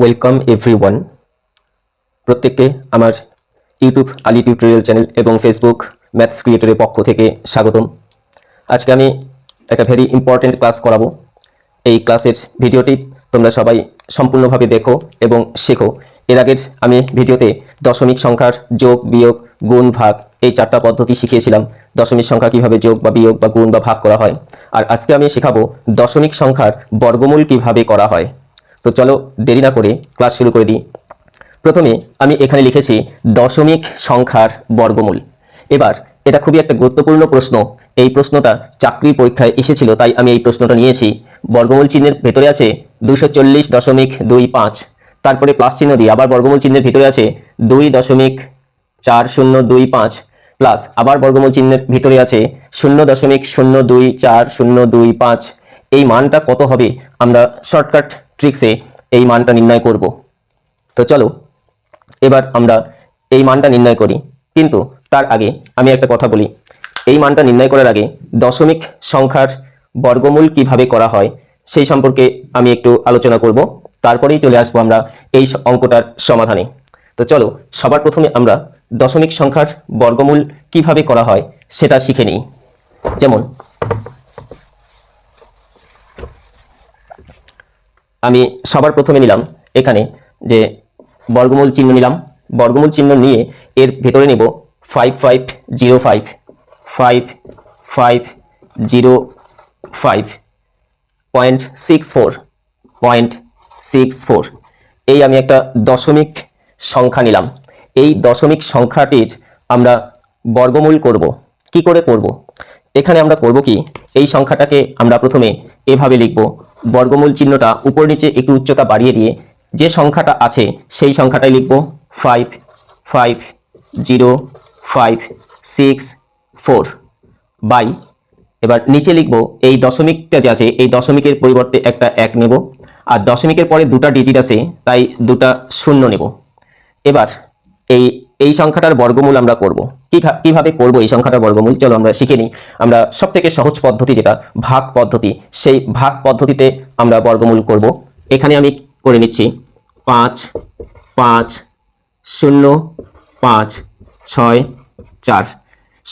Welcome everyone প্রত্যেককে আমার YouTube Ali tutorial channel এবং ফেসবুক ম্যাথস ক্রিয়েটরের পক্ষ থেকে স্বাগতম। আজকে আমি একটা ভেরি ইম্পর্ট্যান্ট ক্লাস করাবো। এই ক্লাসের ভিডিওটি তোমরা সবাই সম্পূর্ণভাবে দেখো এবং শেখো। এর আগের আমি ভিডিওতে দশমিক সংখ্যার যোগ, বিয়োগ, গুণ, ভাগ এই চারটা পদ্ধতি শিখিয়েছিলাম। দশমিক সংখ্যা কীভাবে যোগ বা বিয়োগ বা গুণ বা ভাগ করা হয়। আর আজকে আমি শেখাবো দশমিক সংখ্যার বর্গমূল কীভাবে করা হয়। তো চলো দেরি না করে ক্লাস শুরু করে দিই। প্রথমে আমি এখানে লিখেছি দশমিক সংখ্যার বর্গমূল। এবার এটা খুবই একটা গুরুত্বপূর্ণ প্রশ্ন। এই প্রশ্নটা চাকরির পরীক্ষায় এসেছিল, তাই আমি এই প্রশ্নটা নিয়েছি। বর্গমূল চিহ্নের ভেতরে আছে দুশো চল্লিশ দশমিক দুই পাঁচ। তারপরে প্লাস চিহ্ন দিয়ে আবার বর্গমূল চিহ্নের ভিতরে আছে দুই দশমিক চার শূন্য দুই পাঁচ। প্লাস আবার বর্গমূল চিহ্নের ভিতরে আছে শূন্য দশমিক শূন্য দুই চার শূন্য দুই পাঁচ। এই মানটা কত হবে? আমরা শর্টকাট ট্রিক্সে এই মানটা নির্ণয় করব। তো চলো, এবার আমরা এই মানটা নির্ণয় করি। কিন্তু তার আগে আমি একটা কথা বলি। এই মানটা নির্ণয় করার আগে দশমিক সংখ্যার বর্গমূল কীভাবে করা হয় সেই সম্পর্কে আমি একটু আলোচনা করব। তারপরেই চলে আসব আমরা এই অঙ্কটার সমাধানে। তো চলো, সবার প্রথমে আমরা দশমিক সংখ্যার বর্গমূল কীভাবে করা হয় সেটা শিখে নিই। যেমন আমি সবার প্রথমে নিলাম এখানে যে বর্গমূল চিহ্ন নিলাম। বর্গমূল চিহ্ন নিয়ে এর ভেতরে নেব five five zero five five five zero five point six four point six four এই আমি একটা দশমিক সংখ্যা নিলাম। এই দশমিক সংখ্যাটির আমরা বর্গমূল করব। কি করে করব? এখানে আমরা করব কি? এই সংখ্যাটাকে আমরা প্রথমে এভাবে লিখব। বর্গমূল চিহ্নটা উপর নিচে একটু উচ্চতা বাড়িয়ে দিয়ে যে সংখ্যাটা আছে সেই সংখ্যাটাই লিখব five five zero five six four by এবার নিচে লিখব এই দশমিকটা যে আছে, এই দশমিকের পরিবর্তে একটা এক নেব, আর দশমিকের পরে দুটা ডিজিট আছে, তাই দুটা শূন্য নেব। এবার এই এই সংখ্যাটার বর্গমূল আমরা করব। কীভাবে করব এই সংখ্যাটার বর্গমূল? চলো আমরা শিখে নিই। আমরা সব থেকে সহজ পদ্ধতি যেটা, ভাগ পদ্ধতি, সেই ভাগ পদ্ধতিতে আমরা বর্গমূল করব। এখানে আমি করে নিচ্ছি, পাঁচ পাঁচ, শূন্য, পাঁচ, ছয়, চার।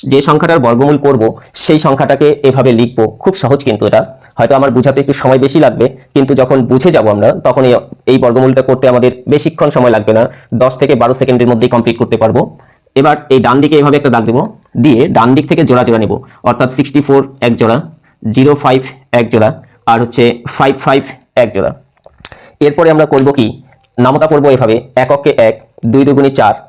যে সংখ্যাটার বর্গমূল করব, সেই সংখ্যাটাকে এভাবে লিখব। খুব সহজ কিন্তু এটা। হয়তো আমার বুঝাতে একটু সময় বেশি লাগবে, কিন্তু যখন বুঝে যাব আমরা, তখন এই- বর্গমূলটা করতে আমাদের বেশিক্ষণ সময় লাগবে না। দশ থেকে বারো সেকেন্ডের মধ্যেই কমপ্লিট করতে পারব। এবার এই ডান দিকে এভাবে একটা দাগ দেবো। দিয়ে ডান দিক থেকে জোড়া জোড়া নেব। অর্থাৎ সিক্সটি ফোর এক জোড়া জিরো ফাইভ এক জোড়া, আর হচ্ছে ফাইভ ফাইভ এক জোড়া। এরপরে আমরা করব কি? নামতা পড়ব এভাবে। এককে এক, দুই দুগুণী চার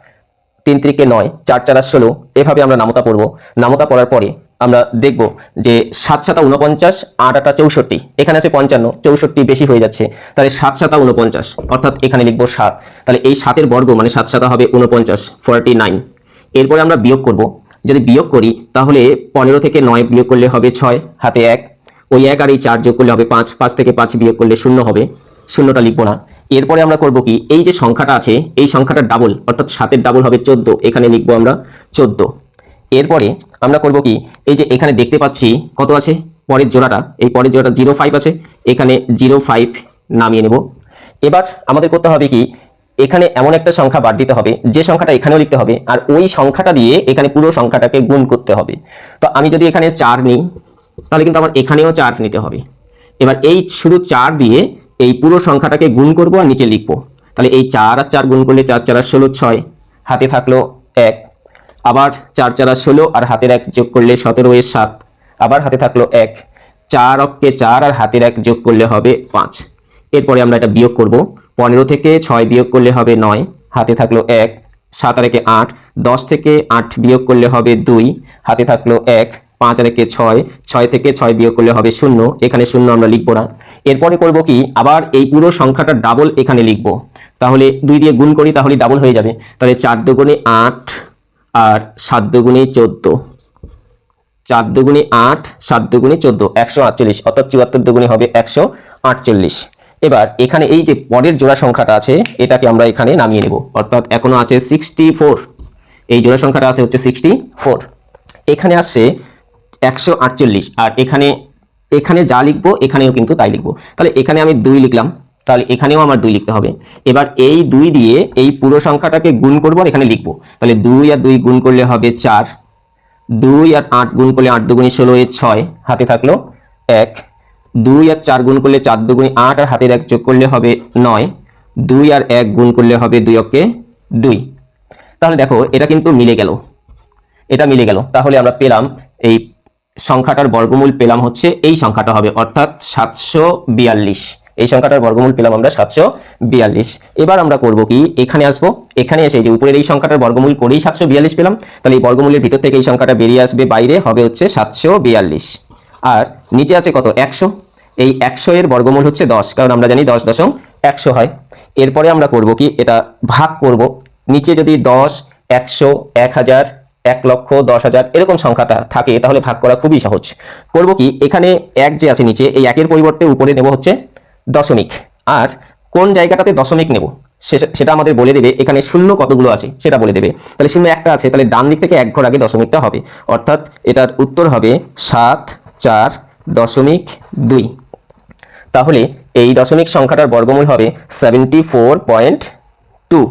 তিন ত্রিকে নয়, চার চার ষোলো, এভাবে আমরা নামতা পড়ব। নামতা পড়ার পরে আমরা দেখব যে সাত সাতা উনপঞ্চাশ আট আটা চৌষট্টি, এখানে আছে পঞ্চান্ন, চৌষট্টি বেশি হয়ে যাচ্ছে। তাহলে সাত সাতা উনপঞ্চাশ অর্থাৎ এখানে লিখব সাত। তাহলে এই সাতের বর্গ মানে সাত সাতা হবে উনপঞ্চাশ ফর্টি নাইন। এরপরে আমরা বিয়োগ করব। যদি বিয়োগ করি, তাহলে পনেরো থেকে নয় বিয়োগ করলে হবে ছয়, হাতে এক। ওই এক আর এই চার যোগ করলে হবে পাঁচ পাঁচ থেকে পাঁচ বিয়োগ করলে শূন্য হবে। শূন্যটা লিখব না। এরপরে আমরা করব কি? এই যে সংখ্যাটা আছে, এই সংখ্যাটা ডাবল অর্থাৎ সাতের ডাবল হবে চোদ্দ। এখানে লিখব আমরা চোদ্দ। এরপরে আমরা করব কি? এই যে এখানে দেখতে পাচ্ছি, কত আছে? পরের জোড়াটা। এই পরের জোড়াটা জিরো ফাইভ আছে। এখানে জিরো ফাইভ নামিয়ে নেব। এবার আমাদের করতে হবে কি? এখানে এমন একটা সংখ্যা বাদ দিতে হবে, যে সংখ্যাটা এখানেও লিখতে হবে, আর ওই সংখ্যাটা দিয়ে এখানে পুরো সংখ্যাটাকে গুণ করতে হবে। তো আমি যদি এখানে চার নিই, তাহলে কিন্তু আমার এখানেও চার নিতে হবে। এবার এই শুধু চার দিয়ে এই পুরো সংখ্যাটাকে গুণ করব আর নিচে লিখব। তাহলে এই চার আর চার গুণ করলে চার চার আর ষোলো, ছয়। হাতে থাকল এক। আবার চার চার আর ষোলো আর হাতের এক যোগ করলে সতেরো এর সাত। আবার হাতে থাকল এক। চার অক্ষে চার আর হাতের এক যোগ করলে হবে পাঁচ। এরপরে আমরা এটা বিয়োগ করব। পনেরো থেকে ছয় বিয়োগ করলে হবে নয়। হাতে থাকল এক। সাত আর একে আট। দশ থেকে আট বিয়োগ করলে হবে দুই। হাতে থাকল এক। পাঁচ একে ছয় ছয় থেকে ছয় বিয়োগ করলে হবে শূন্য, এখানে শূন্য আমরা লিখব না। এরপরে করব কি? আবার এই পুরো সংখ্যাটা ডাবল এখানে লিখব। তাহলে দুই দিয়ে গুণ করি, তাহলে ডাবল হয়ে যাবে। তাহলে চার দুগুণে আট আর সাত দুগুণে চোদ্দ। চার দুগুণে আট, সাত দুগুণে চোদ্দ, একশো আটচল্লিশ, অর্থাৎ চুয়াত্তর দুগুণে হবে একশো আটচল্লিশ। এবার এখানে এই যে পরের জোড়া সংখ্যাটা আছে, এটাকে আমরা এখানে নামিয়ে নেব। অর্থাৎ এখনও আছে সিক্সটি ফোর এই জোড়া সংখ্যাটা আছে হচ্ছে সিক্সটি ফোর এখানে আসছে একশো আটচল্লিশ। আর এখানে এখানে যা লিখব, এখানেও কিন্তু তাই লিখব। তাহলে এখানে আমি দুই লিখলাম। তাহলে এখানেও আমার দুই লিখতে হবে। এবার এই দুই দিয়ে এই পুরো সংখ্যাটাকে গুণ করব এখানে লিখব। তাহলে দুই আর দুই গুণ করলে হবে চার। দুই আর আট গুণ করলে আট দুগুণি ষোলো এর ছয়। হাতে থাকল এক। দুই আর চার গুণ করলে চার দুগুণি আট আর হাতের এক যোগ করলে হবে নয়। দুই আর এক গুণ করলে হবে দুই অক্ষে দুই। তাহলে দেখো, এটা কিন্তু মিলে গেল। এটা মিলে গেল। তাহলে আমরা পেলাম এই সংখ্যাটার বর্গমূল পেলাম হচ্ছে, এই সংখ্যাটা হবে, অর্থাৎ সাতশো বিয়াল্লিশ। এই সংখ্যাটার বর্গমূল পেলাম আমরা সাতশো বিয়াল্লিশ। এবার আমরা করব কি? এখানে আসব। এখানে এসে যে উপরের এই সংখ্যাটার বর্গমূল করেই সাতশো বিয়াল্লিশ পেলাম, তাহলে এই বর্গমূলের ভিতর থেকে এই সংখ্যাটা বেরিয়ে আসবে, বাইরে হবে হচ্ছে সাতশো বিয়াল্লিশ। আর নিচে আছে কত? একশো। এই একশো এর বর্গমূল হচ্ছে দশ, কারণ আমরা জানি দশ দশম একশো হয়। এরপরে আমরা করব কি? এটা ভাগ করব। নিচে যদি দশ, একশো, এক হাজার এক লক্ষ দশ হাজার এরকম সংখ্যাটা থাকে, তাহলে ভাগ করা খুবই সহজ। করব কি, এখানে এক যে আছে নিচে, এই একের পরিবর্তে উপরে নেব হচ্ছে দশমিক। আর কোন জায়গাটাতে দশমিক নেব সেটা আমাদের বলে দেবে, এখানে শূন্য কতগুলো আছে সেটা বলে দেবে। তাহলে শূন্য একটা আছে, তাহলে ডান দিক থেকে এক ঘর আগে দশমিকটা হবে। অর্থাৎ এটার উত্তর হবে সাত চার দশমিক দুই। তাহলে এই দশমিক সংখ্যাটার বর্গমূল হবে সেভেন্টি ফোর পয়েন্ট টু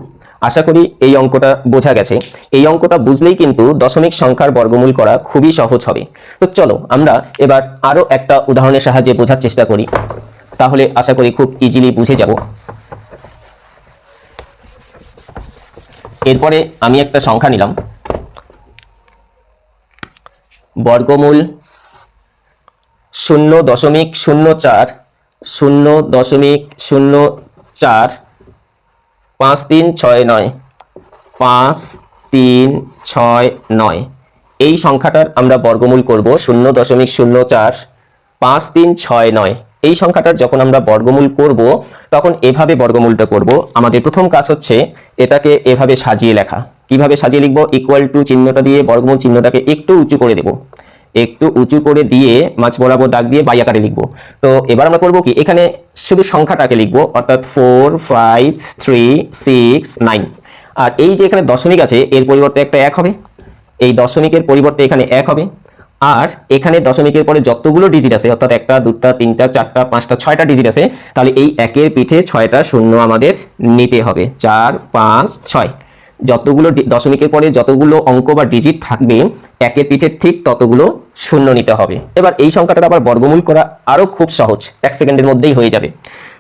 আশা করি এই অঙ্কটা বোঝা গেছে। এই অঙ্কটা বুঝলেই কিন্তু দশমিক সংখ্যার বর্গমূল করা খুবই সহজ হবে। তো চলো, আমরা এবার আরও একটা উদাহরণের সাহায্যে বোঝার চেষ্টা করি। তাহলে আশা করি খুব ইজিলি বুঝে যাব। এরপরে আমি একটা সংখ্যা নিলাম। বর্গমূল শূন্য দশমিক শূন্য চার, শূন্য দশমিক শূন্য চার পাঁচ তিন ছয় নয়। পাঁচ তিন ছয় নয়। এই সংখ্যাটার আমরা বর্গমূল করব শূন্য দশমিক শূন্য চার। পাঁচ তিন ছয় নয়। এই সংখ্যাটার যখন আমরা বর্গমূল করব, তখন এভাবে বর্গমূলটা করব। আমাদের প্রথম কাজ হচ্ছে এটাকে এভাবে সাজিয়ে লেখা। কীভাবে সাজিয়ে লিখব? ইকুয়াল টু চিহ্নটা দিয়ে বর্গমূল চিহ্নটাকে একটু উঁচু করে দেব। একটু উঁচু করে দিয়ে মাছ বরাবর দাগ দিয়ে বাই আকারে লিখব। তো এবার আমরা করব কি? এখানে শুধু সংখ্যাটাকে লিখব, অর্থাৎ four five three six nine আর এই যে এখানে দশমিক আছে, এর পরিবর্তে একটা এক হবে। এই দশমিকের পরিবর্তে এখানে এক হবে। আর এখানে দশমিকের পরে যতগুলো ডিজিট আছে, অর্থাৎ একটা, দুটা, তিনটা, চারটা, পাঁচটা, ছয়টা ডিজিট আছে, তাহলে এই একের পিঠে ছয়টা শূন্য আমাদের নিতে হবে। চার, পাঁচ, ছয়। যতগুলো দশমিকের পরে যতগুলো অঙ্ক বা ডিজিট থাকবে, একের পিঠে ঠিক ততগুলো শূন্য নিতে হবে। এবার এই সংখ্যাটার আবার বর্গমূল করা আরও খুব সহজ। এক সেকেন্ডের মধ্যেই হয়ে যাবে।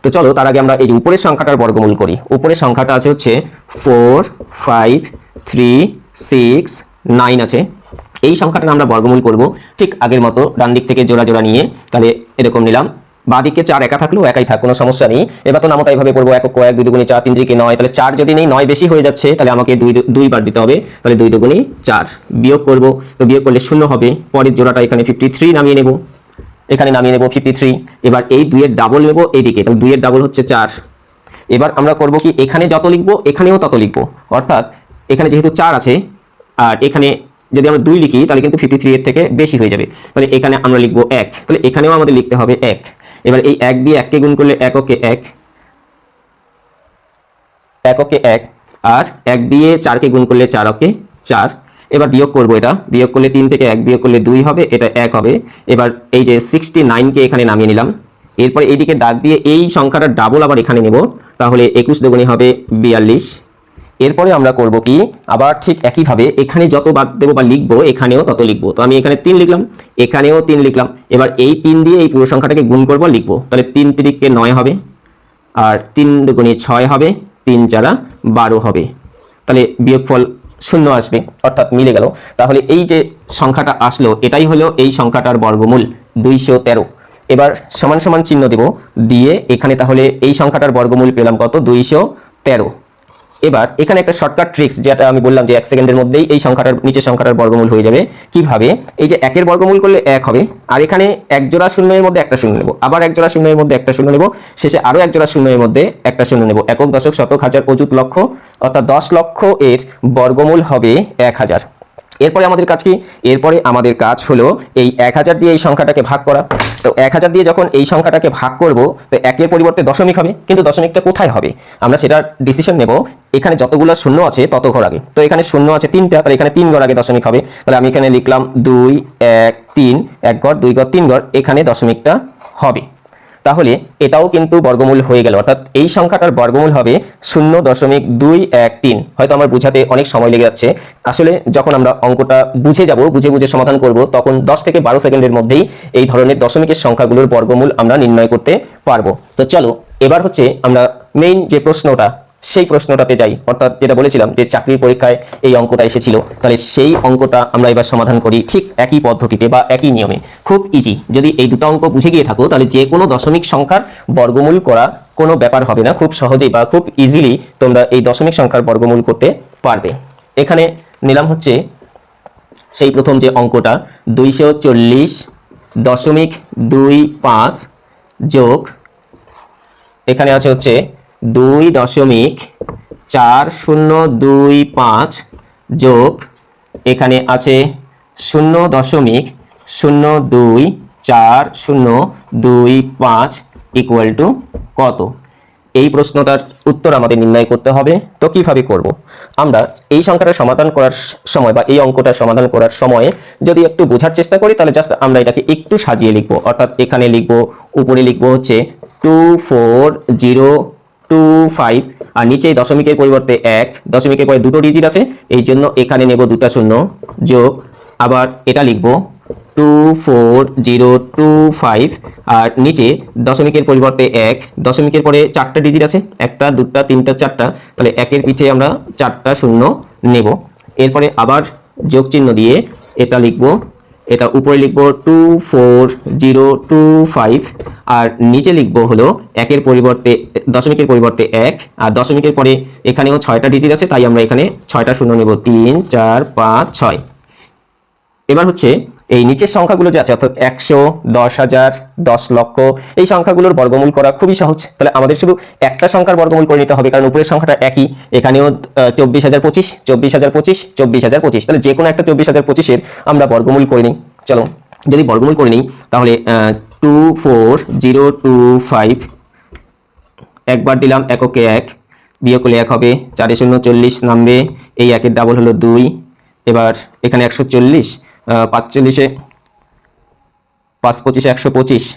তো চলো তার আগে আমরা এই যে উপরের সংখ্যাটার বর্গমূল করি। উপরের সংখ্যাটা আছে হচ্ছে four, five, three, six, nine আছে। এই সংখ্যাটা আমরা বর্গমূল করব। ঠিক আগের মতো ডান দিক থেকে জোড়া জোড়া নিয়ে। তাহলে এরকম নিলাম। বাদিকে চার একা থাকলেও একাই থাক, কোনো সমস্যা নেই। এবার তো নামতা এইভাবে করব একক কয়েক দুই দুগুণি চার, তিন দিকে নয়। তাহলে চার যদি নেই, নয় বেশি হয়ে যাচ্ছে, তাহলে আমাকে দুই দুইবার দিতে হবে। তাহলে দুই দুগুণি চার বিয়োগ করব। তো বিয়োগ করলে শূন্য হবে। পরের জোড়াটা এখানে ফিফটি থ্রি নামিয়ে নেব। এখানে নামিয়ে নেব ফিফটি থ্রি এবার এই দুইয়ের ডাবল নেব এইদিকে। তাহলে দুইয়ের ডাবল হচ্ছে চার। এবার আমরা করব কি, এখানে যত লিখব, এখানেও তত লিখব। অর্থাৎ এখানে যেহেতু চার আছে, আর এখানে যদি আমরা দুই লিখি, তাহলে কিন্তু ফিফটি থ্রি এর থেকে বেশি হয়ে যাবে। তাহলে এখানে আমরা লিখব এক। তাহলে এখানেও আমাদের লিখতে হবে এক। এবার এই এক দিয়ে এককে গুণ করলে এককে এক এককে এক, আর এক দিয়ে চারকে গুণ করলে চার চারকে চার। এবার বিয়োগ করব এটা। বিয়োগ করলে তিন থেকে এক, বিয়োগ করলে দুই হবে, এটা এক হবে। এবার এই যে সিক্সটি নাইনকে এখানে নামিয়ে নিলাম। এরপরে এইদিকে দাগ দিয়ে এই সংখ্যাটা ডাবল আবার এখানে নেব। তাহলে একুশ দুগুণী হবে বিয়াল্লিশ। এরপরে আমরা করব কি? আবার ঠিক একইভাবে এখানে যত বাদ দেবো বা লিখব, এখানেও তত লিখব। তো আমি এখানে তিন লিখলাম, এখানেও তিন লিখলাম। এবার এই তিন দিয়ে এই পুরো সংখ্যাটাকে গুণ করব লিখব। তাহলে তিন তিরিককে নয় হবে, আর তিন দুগুণে ছয় হবে, তিন চারা বারো হবে। তাহলে বিয়োগফল শূন্য আসবে, অর্থাৎ মিলে গেল। তাহলে এই যে সংখ্যাটা আসলো, এটাই হলো এই সংখ্যাটার বর্গমূল, দুইশো তেরো। এবার সমান সমান চিহ্ন দেব, দিয়ে এখানে তাহলে এই সংখ্যাটার বর্গমূল পেলাম কত? দুইশো তেরো। এবার এখানে একটা শর্টকাট ট্রিক্স যেটা আমি বললাম যে এক সেকেন্ডের মধ্যেই এই সংখ্যাটার নিচের সংখ্যাটার বর্গমূল হয়ে যাবে। কীভাবে? এই যে একের বর্গমূল করলে এক হবে, আর এখানে এক জোড়া শূন্যের মধ্যে একটা শূন্য নেব, আবার এক জোড়া শূন্যের মধ্যে একটা শূন্য নেব, শেষে আরও এক জোড়া শূন্যের মধ্যে একটা শূন্য নেব। একক দশক শতক হাজার অযুত লক্ষ, অর্থাৎ দশ লক্ষ এর বর্গমূল হবে এক হাজার। এরপরে আমাদের কাজ কি? এরপরে আমাদের কাজ হলো এই এক হাজার দিয়ে এই সংখ্যাটাকে ভাগ করা। তো এক হাজার দিয়ে যখন এই সংখ্যাটাকে ভাগ করব, তো একের পরিবর্তে দশমিক হবে, কিন্তু দশমিকটা কোথায় হবে? আমরা সেটার ডিসিশন নেব। এখানে যতগুলো শূন্য আছে, তত ঘর আগে। তো এখানে শূন্য আছে তিনটা, তাহলে এখানে তিন ঘর আগে দশমিক হবে। তাহলে আমি এখানে লিখলাম দুই, এক, তিন, এক ঘর, দুই ঘর, তিন ঘর, এখানে দশমিকটা হবে। তাহলে এটাও কিন্তু বর্গমূল হয়ে গেল। অর্থাৎ এই সংখ্যাটার বর্গমূল হবে শূন্য দশমিক দুই এক তিন। হয়তো আমার বুঝাতে অনেক সময় লেগে যাচ্ছে। আসলে যখন আমরা অঙ্কটা বুঝে যাব, বুঝে বুঝে সমাধান করব, তখন দশ থেকে বারো সেকেন্ডের মধ্যেই এই ধরনের দশমিকের সংখ্যাগুলোর বর্গমূল আমরা নির্ণয় করতে পারব। তো চলো, এবার হচ্ছে আমরা মেইন যে প্রশ্নটা সেই প্রশ্নটাতে যাই। অর্থাৎ যেটা বলেছিলাম যে চাকরির পরীক্ষায় এই অঙ্কটা এসেছিল, তাহলে সেই অঙ্কটা আমরা এবার সমাধান করি ঠিক একই পদ্ধতিতে বা একই নিয়মে। খুব ইজি যদি এই দুটো অঙ্ক বুঝে গিয়ে থাকো, তাহলে যে কোনো দশমিক সংখ্যার বর্গমূল করা কোনো ব্যাপার হবে না। খুব সহজেই বা খুব ইজিলি তোমরা এই দশমিক সংখ্যার বর্গমূল করতে পারবে। এখানে নিলাম হচ্ছে সেই প্রথম যে অঙ্কটা, দুইশো চল্লিশ দশমিক দুই পাঁচ যোগ, এখানে আছে হচ্ছে দুই দশমিক চার শূন্য দুই পাঁচ যোগ এখানে আছে শূন্য দশমিক শূন্য দুই চার শূন্য দুই পাঁচ ইকুয়াল টু কত? এই প্রশ্নটার উত্তর আমাদের নির্ণয় করতে হবে। তো কীভাবে করব? আমরা এই সংখ্যাটা সমাধান করার সময় বা এই অঙ্কটা সমাধান করার সময় যদি একটু বোঝার চেষ্টা করি, তাহলে জাস্ট আমরা এটাকে একটু সাজিয়ে লিখব। অর্থাৎ এখানে লিখব, উপরে লিখব হচ্ছে two four zero two five আর নিচে দশমিকের পরিবর্তে এক, দশমিকের পরে দুটো ডিজিট আছে, এই জন্য এখানে নেব দুটা শূন্য, যোগ, আবার এটা লিখব two four zero two five আর নিচে দশমিকের পরিবর্তে এক, দশমিকের পরে চারটা ডিজিট আছে, একটা, দুটা, তিনটা, চারটা, তাহলে একের পিঠে আমরা চারটা শূন্য নেব। এরপরে আবার যোগ চিহ্ন দিয়ে এটা লিখব এটা উপরে লিখব two four zero two five আর নিচে লিখব হলো একের পরিবর্তে, দশমিকের পরিবর্তে এক, আর দশমিকের পরে এখানেও ছয়টা ডিজিট আছে, তাই আমরা এখানে ছয়টা শূন্য নেব, তিন, চার, পাঁচ, ছয়। এবার হচ্ছে এই নিচের সংখ্যাগুলো যে আছে, অর্থাৎ একশো, দশ হাজার, দশ লক্ষ, এই সংখ্যাগুলোর বর্গমূল করা খুবই সহজ। তাহলে আমাদের শুধু একটা সংখ্যার বর্গমূল করে নিতে হবে, কারণ উপরের সংখ্যাটা একই। এখানেও চব্বিশ হাজার পঁচিশ, চব্বিশ হাজার পঁচিশ, চব্বিশ হাজার পঁচিশ। তাহলে যে কোনো একটা চব্বিশ হাজার পঁচিশের আমরা বর্গমূল করে নিই। চলো, যদি বর্গমূল করে নিই, তাহলে two four zero two five, একবার দিলাম এককে এক বিয়ে করলে এক হবে, চারে শূন্য চল্লিশ নামবে, এই একের ডাবল হলো দুই, এবার এখানে একশো চল্লিশ পাঁচচল্লিশে পাঁচ পঁচিশে একশো পঁচিশ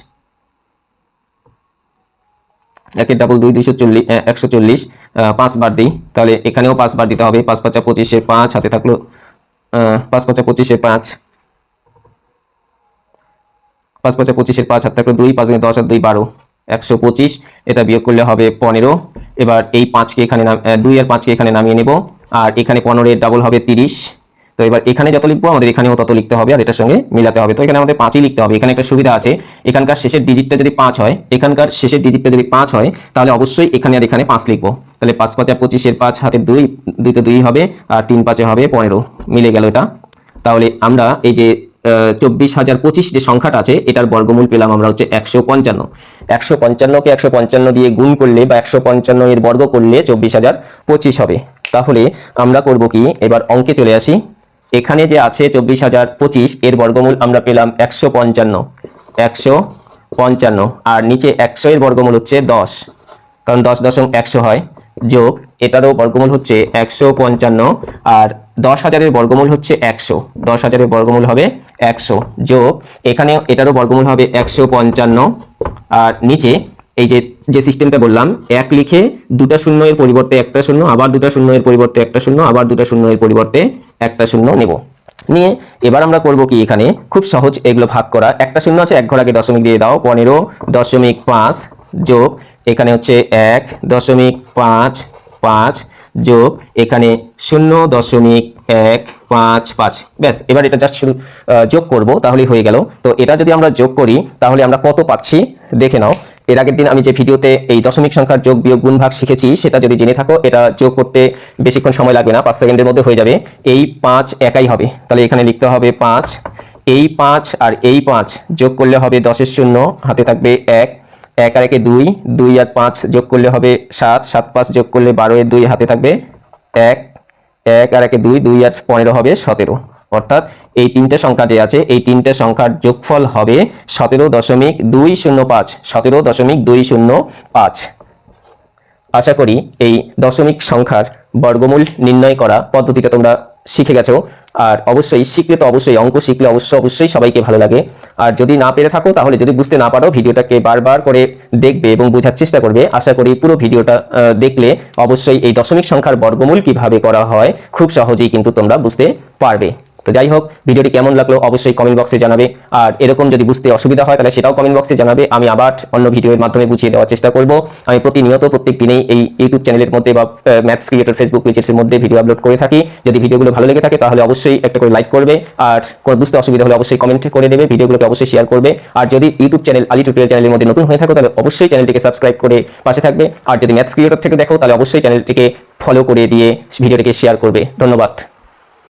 একের ডাবল দুই, দুইশো চল্লিশ একশো চল্লিশ পাঁচ বার দিই। তাহলে এখানেও পাঁচ বার দিতে হবে। পাঁচ পাঁচা পঁচিশে পাঁচ, হাতে থাকল পাঁচ পাঁচা পঁচিশে পাঁচ। পাঁচ পাঁচা পঁচিশের পাঁচ, হাত থাকল দুই, পাঁচ দশ, আর দুই, বারো, একশো পঁচিশ। এটা বিয়োগ করলে হবে পনেরো। এবার এই পাঁচকে এখানে নাম- দুই আর পাঁচকে এখানে নামিয়ে নেব। আর এখানে পনেরোর ডাবল হবে তিরিশ। তো এবার এখানে যত লিখব, আমাদের এখানেও তত লিখতে হবে আর এটার সঙ্গে মিলাতে হবে। তো এখানে আমাদের পাঁচই লিখতে হবে। এখানে একটা সুবিধা আছে। এখানকার শেষের ডিজিটটা যদি পাঁচ হয়, এখানকার শেষের ডিজিটটা যদি পাঁচ হয়, তাহলে অবশ্যই এখানে আর এখানে পাঁচ লিখব। তাহলে পাঁচ পাঁচা পঁচিশের পাঁচ হাতে দুই দুইতে দুই হবে, আর তিন পাঁচে হবে পনেরো। মিলে গেল এটা। তাহলে আমরা এই যে চব্বিশ হাজার পঁচিশ যে সংখ্যাটা আছে, এটার বর্গমূল পেলাম আমরা হচ্ছে একশো পঞ্চান্ন। একশো পঞ্চান্নকে একশো পঞ্চান্ন দিয়ে গুণ করলে বা একশো পঞ্চান্ন এর বর্গ করলে চব্বিশ হাজার পঁচিশ হবে। তাহলে আমরা করব কি? এবার অঙ্কে চলে আসি। এখানে যে আছে চব্বিশ হাজার পঁচিশ, এর বর্গমূল আমরা পেলাম একশো পঞ্চান্ন। একশো পঞ্চান্ন। আর নিচে একশো এর বর্গমূল হচ্ছে দশ। কারণ দশ দশম একশো হয়। যোগ, এটারও বর্গমূল হচ্ছে একশো পঞ্চান্ন। আর দশ হাজারের বর্গমূল হচ্ছে একশো। দশ হাজারের বর্গমূল হবে একশো। যোগ এখানে এটারও বর্গমূল হবে একশো পঞ্চান্ন। আর নিচে এই যে যে সিস্টেমটা বললাম, এক লিখে দুটা শূন্য এর পরিবর্তে একটা শূন্য, আবার দুটা শূন্য এর পরিবর্তে একটা শূন্য, আবার দুটা শূন্য এর পরিবর্তে একটা শূন্য নেব। নিয়ে এবার আমরা করব কি এখানে? খুব সহজ এগুলো ভাগ করা। একটা শূন্য আছে, এক ঘর আগে দশমিক দিয়ে দাও, পনেরো দশমিক পাঁচ যোগ, এখানে হচ্ছে এক দশমিক পাঁচ পাঁচ যোগ, এখানে শূন্য দশমিক এক, পাঁচ পাঁচ। ব্যাস, এবার এটা জাস্ট যোগ করব, তাহলেই হয়ে গেল। তো এটা যদি আমরা যোগ করি, তাহলে আমরা কত পাচ্ছি? দেখে নাও। এর আগের দিন আমি যে ভিডিওতে এই দশমিক সংখ্যার যোগ বিয়োগ গুণ ভাগ শিখেছি, সেটা যদি জেনে থাকো, এটা যোগ করতে বেশিক্ষণ সময় লাগবে না, পাঁচ সেকেন্ডের মধ্যে হয়ে যাবে। এই পাঁচ একাই হবে। তাহলে এখানে লিখতে হবে পাঁচ। এই পাঁচ আর এই পাঁচ যোগ করলে হবে দশের শূন্য, হাতে থাকবে এক। এক আর একে দুই দুই আর পাঁচ যোগ করলে হবে সাত। সাত পাঁচ যোগ করলে বারো এর দুই, হাতে থাকবে এক। এক আর একে দুই দুই আর পনেরো হবে সতেরো। অর্থাৎ এই তিনটে সংখ্যা যে আছে, এই তিনটে সংখ্যার যোগফল হবে সতেরো দশমিক দুই শূন্য পাঁচ, সতেরো দশমিক দুই শূন্য পাঁচ। আশা করি এই দশমিক সংখ্যার বর্গমূল নির্ণয় করা পদ্ধতিটা তোমরা শিখে গেছো। আর অবশ্যই শিখলে তো অবশ্যই, অঙ্ক শিখলে অবশ্যই অবশ্যই সবাইকে ভালো লাগে। আর যদি না পেরে থাকো, তাহলে যদি বুঝতে না পারো, ভিডিওটাকে বারবার করে দেখবে এবং বোঝার চেষ্টা করবে। আশা করি পুরো ভিডিওটা দেখলে অবশ্যই এই দশমিক সংখ্যার বর্গমূল কীভাবে করা হয়, খুব সহজেই কিন্তু তোমরা বুঝতে পারবে। তো যাই হোক, ভিডিওটি কেমন লাগল অবশ্যই কমেন্ট বক্সে জানাবে। আর এরকম যদি বুঝতে অসুবিধা হয়, তাহলে সেটাও কমেন্ট বক্সে জানাবে। আমি আবার অন্য ভিডিওর মাধ্যমে বুঝিয়ে দেওয়ার চেষ্টা করব। আমি প্রতিনিয়ত প্রত্যেক দিনেই এই ইউটিউব চ্যানেলের মধ্যে বা ম্যাথস ক্রিয়েটর ফেসবুক পেজের মধ্যে ভিডিও আপলোড করে থাকি। যদি ভিডিওগুলো ভালো লেগে থাকে, তাহলে অবশ্যই একটা করে লাইক করবে। আর কোনো বুঝতে অসুবিধা হলে অবশ্যই কমেন্ট করে দেবে, ভিডিওগুলোকে অবশ্যই শেয়ার করবে। আর যদি ইউটিউব চ্যানেল আলি টিউটোরিয়াল চ্যানেলের মধ্যে নতুন হয়ে থাকো, তাহলে অবশ্যই চ্যানেলটিকে সাবস্ক্রাইব করে পাশে থাকবে। আর যদি ম্যাথস ক্রিয়েটর থেকে দেখো, তাহলে অবশ্যই চ্যানেলটিকে ফলো করে দিয়ে ভিডিওটিকে শেয়ার করবে। ধন্যবাদ।